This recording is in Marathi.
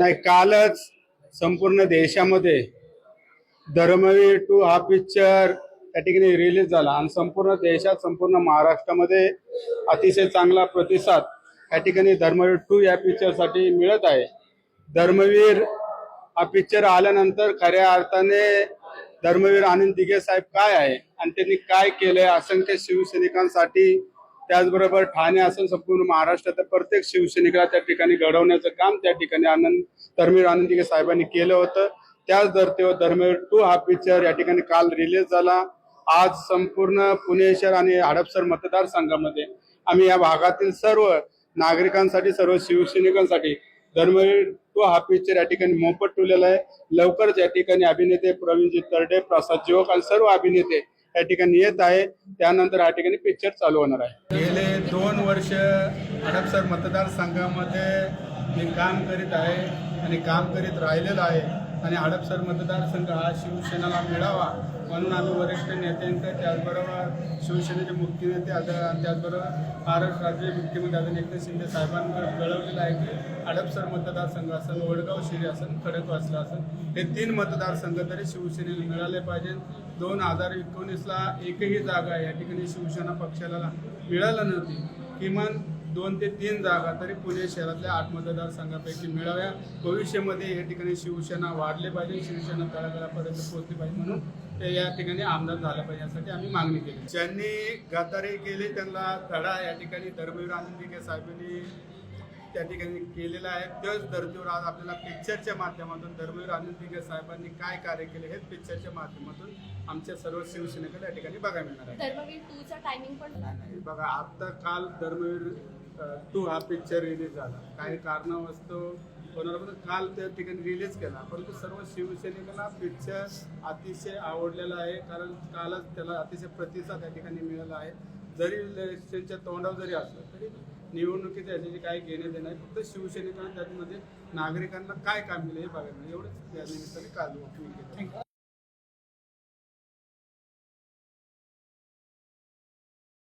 नाही कालच संपूर्ण देशामध्ये धर्मवीर टू हा पिक्चर त्या ठिकाणी रिलीज झाला. आणि संपूर्ण देशात संपूर्ण महाराष्ट्रामध्ये अतिशय चांगला प्रतिसाद या ठिकाणी धर्मवीर टू या पिक्चरसाठी मिळत आहे. धर्मवीर हा पिक्चर आल्यानंतर खऱ्या अर्थाने धर्मवीर आनंद दिघे साहेब काय आहे? आणि त्यांनी काय केलंय? असंख्य शिवसैनिकांसाठी त्याचबरोबर ठाणे असून संपूर्ण महाराष्ट्रात प्रत्येक शिवसैनिकाला त्या ठिकाणी घडवण्याचं काम त्या ठिकाणी आनंद धर्मवीर आनंद साहेबांनी केलं होतं. त्याच धर्तीवर धर्मवीर टू हा पिक्चर या ठिकाणी काल रिलीज झाला. आज संपूर्ण पुणे शहर आणि हडपसर मतदारसंघामध्ये आम्ही या भागातील सर्व नागरिकांसाठी सर्व शिवसैनिकांसाठी धर्मवीर टू हा पिक्चर या ठिकाणी मोफत ठेवलेला आहे. लवकरच या ठिकाणी अभिनेते प्रवीणजी तरडे प्रसाद जोग आणि सर्व अभिनेते या ठिकाणी येत आहे. त्यानंतर या ठिकाणी पिक्चर चालू होणार आहे. गेले दोन वर्ष हडपसर मतदारसंघामध्ये मी काम करीत आहे आणि काम करीत राहिलेलं आहे. आणि हडपसर मतदारसंघ हा शिवसेनेला मिळावा म्हणून आम्ही वरिष्ठ नेत्यांचे त्याचबरोबर शिवसेनेचे मुख्य नेते आता आणि त्याचबरोबर महाराष्ट्र राज्य मुख्यमंत्री आदरणीय एकनाथ शिंदे साहेबांकडे कळवलेलं आहे की हडपसर मतदारसंघ असेल वडगाव शिरी असेल खडकवासला असेल हे तीन मतदारसंघ तरी शिवसेनेला मिळाले पाहिजे दोन हजार एकोणीसला एकही जागा या ठिकाणी शिवसेना पक्षाला मिळालं नव्हती. किमान दोन ते तीन जागा तरी पुणे शहरातल्या आठ मतदारसंघापैकी मिळाव्या. भविष्यामध्ये या ठिकाणी शिवसेना वाढले पाहिजे शिवसेना तळागाळापर्यंत पोहोचली पाहिजे म्हणून ते या ठिकाणी आमदार झालं पाहिजे यासाठी आम्ही मागणी केली. ज्यांनी गद्दारी केली त्यांना धडा या ठिकाणी धर्मवीर आनंदीके साहेबांनी त्या ठिकाणी केलेला आहे. त्याच धर्तीवर आज आपल्याला पिक्चरच्या माध्यमातून धर्मवीर आनंदीके साहेबांनी काय कार्य केले हेच पिक्चरच्या माध्यमातून आमच्या सर्व शिवसेनेकडे या ठिकाणी बघायला मिळणार आहे. धर्मवीर टूचा टायमिंग पण. बघा आता काल धर्मवीर टू हा पिक्चर रिलीज झाला. काही कारणावस्तव कोणाला पण काल त्या ठिकाणी रिलीज केला. परंतु सर्व शिवसैनिकांना पिक्चर अतिशय आवडलेला आहे. कारण कालच त्याला अतिशय प्रतिसाद त्या ठिकाणी मिळाला आहे. जरी त्यांच्या तोंडावर जरी असलं तरी निवडणुकीत याच्याशी काही घेणे देणं आहे फक्त शिवसैनिकांना त्यामध्ये नागरिकांना काय काम केलं हे बघायला एवढंच या निमित्ताने काल मी केलं.